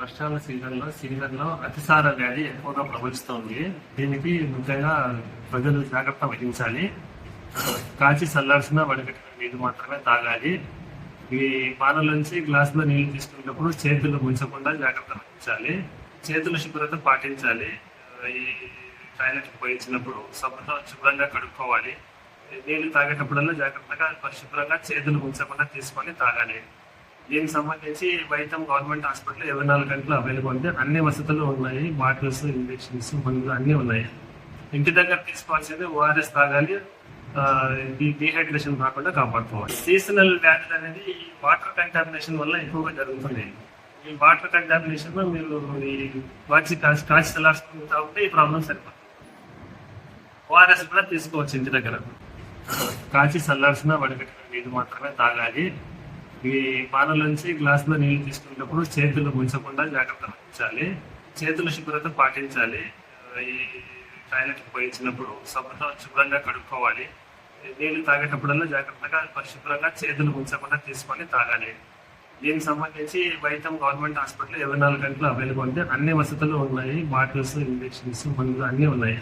వర్షాల సీజన్లో సీజన్లో అతిసార వ్యాధి ఎక్కువగా ప్రవహిస్తోంది దీనికి ముఖ్యంగా ప్రజలు జాగ్రత్త వహించాలి. కాచి చల్లార్చిన వడగట్టిన నీరు మాత్రమే తాగాలి. ఈ పానల నుంచి గ్లాసులో నీళ్ళు తీసుకునేటప్పుడు చేతులు ముంచకుండా జాగ్రత్త వహించాలి. చేతుల శుభ్రత పాటించాలి. ఈ టాయిలెట్ పోయించినప్పుడు సబ్బుతో శుభ్రంగా కడుక్కోవాలి. నీళ్ళు తాగేటప్పుడల్లా జాగ్రత్తగా పరిశుభ్రంగా చేతులు ఉంచకుండా తీసుకొని తాగాలి. దీనికి సంబంధించి వైద్యం గవర్నమెంట్ హాస్పిటల్ ఇరవై నాలుగు గంటలు అవైలబుల్ ఉంది అన్ని వసతులు ఉన్నాయి బాటిల్స్ ఇంజెక్షన్స్ మందులు అన్నీ ఉన్నాయి. ఇంటి దగ్గర తీసుకోవాల్సింది ఓఆర్ఎస్ తాగాలి డీహైడ్రేషన్ రాకుండా కాపాడుకోవాలి. సీజనల్ వ్యాధులు అనేది ఈ వాటర్ కంటామినేషన్ వల్ల ఎక్కువగా జరుగుతుంది. ఈ వాటర్ కంటామినేషన్ మీరు ఈ వాచి కాచి కాచి చల్లార్చుకుంటా ఉంటే ఈ ప్రాబ్లం సరిపోతుంది. ఓఆర్ఎస్ కూడా తీసుకోవచ్చు ఇంటి దగ్గర. కాచి చల్లార్చిన వడగట్టిన నీరు మాత్రమే తాగాలి. ఈ పానల నుంచి గ్లాస్లో నీళ్ళు తీసుకునేటప్పుడు చేతులు ముంచకుండా జాగ్రత్త వహించాలి చేతుల శుభ్రత పాటించాలి. ఈ టాయిలెట్ పోయించినప్పుడు సబ్బుతో శుభ్రంగా కడుక్కోవాలి. నీళ్ళు తాగేటప్పుడల్లా జాగ్రత్తగా పరిశుభ్రంగా చేతులు ఉంచకుండా తీసుకొని తాగాలి. దీనికి సంబంధించి వైద్యం గవర్నమెంట్ హాస్పిటల్ ఇరవై నాలుగు గంటలు అవైలబుల్ ఉంది అన్ని వసతులు ఉన్నాయి. బాటిల్స్ ఇంజెక్షన్స్ మందులు అన్నీ ఉన్నాయి.